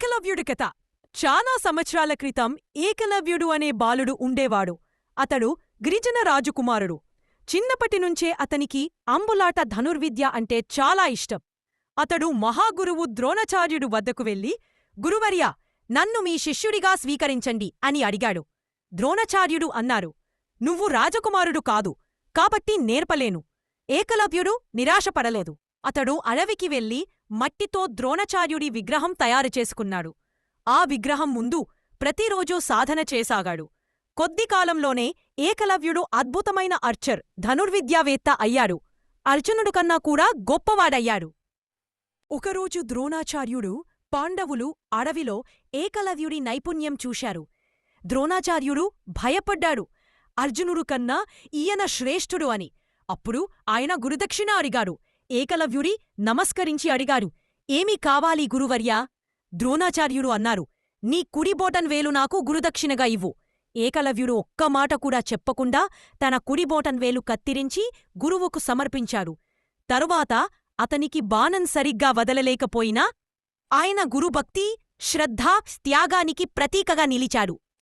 ఏకలవ్యుడి కథ. చాలా సంవత్సరాల క్రితం ఏకలవ్యుడు అనే బాలుడు ఉండేవాడు. అతడు గిరిజన రాజకుమారుడు. చిన్నప్పటినుంచే అతనికి అంబులాట ధనుర్విద్య అంటే చాలా ఇష్టం. అతడు మహాగురువు ద్రోణాచార్యుడు వద్దకు వెళ్ళి గురువర్యా నన్ను మీ శిష్యుడిగా స్వీకరించండి అని అడిగాడు. ద్రోణాచార్యుడు అన్నారు నువ్వు రాజకుమారుడు కాదు కాబట్టి నేర్పలేను. ఏకలవ్యుడు నిరాశపడలేదు. అతడు అడవికి వెళ్ళి మట్టితో ద్రోణచార్యుడి విగ్రహం తయారు చేసుకున్నాడు. ఆ విగ్రహం ముందు ప్రతిరోజూ సాధన చేసాగాడు. కొద్ది కాలంలోనే ఏకలవ్యుడు అద్భుతమైన అర్చర్ ధనుర్విద్యావేత్త అయ్యాడు. అర్జునుడు కన్నా కూడా గొప్పవాడయ్యాడు. ఒకరోజు ద్రోణాచార్యుడు పాండవులు అడవిలో ఏకలవ్యుడి నైపుణ్యం చూశారు. ద్రోణాచార్యుడు భయపడ్డాడు. అర్జునుడు కన్నా ఈయన శ్రేష్ఠుడు అని. అప్పుడు ఆయన గురుదక్షిణ అడిగాడు ఏకలవ్యుడి నమస్కరించి అడిగారు. ఏమి కావాలి గురువర్యా? ద్రోణాచార్యుడు అన్నారు. నీ కుడిబోటన్ వేలు నాకు గురుదక్షిణగా ఇవ్వు. ఏకలవ్యుడు ఒక్క మాట కూడా చెప్పకుండా తన కుడిబోటన్ వేలు కత్తిరించి గురువుకు సమర్పించాడు. తరువాత అతనికి బాణం సరిగ్గా వదలలేకపోయినా ఆయన గురుభక్తి శ్రద్ధ త్యాగానికి ప్రతీకగా నిలిచాడు.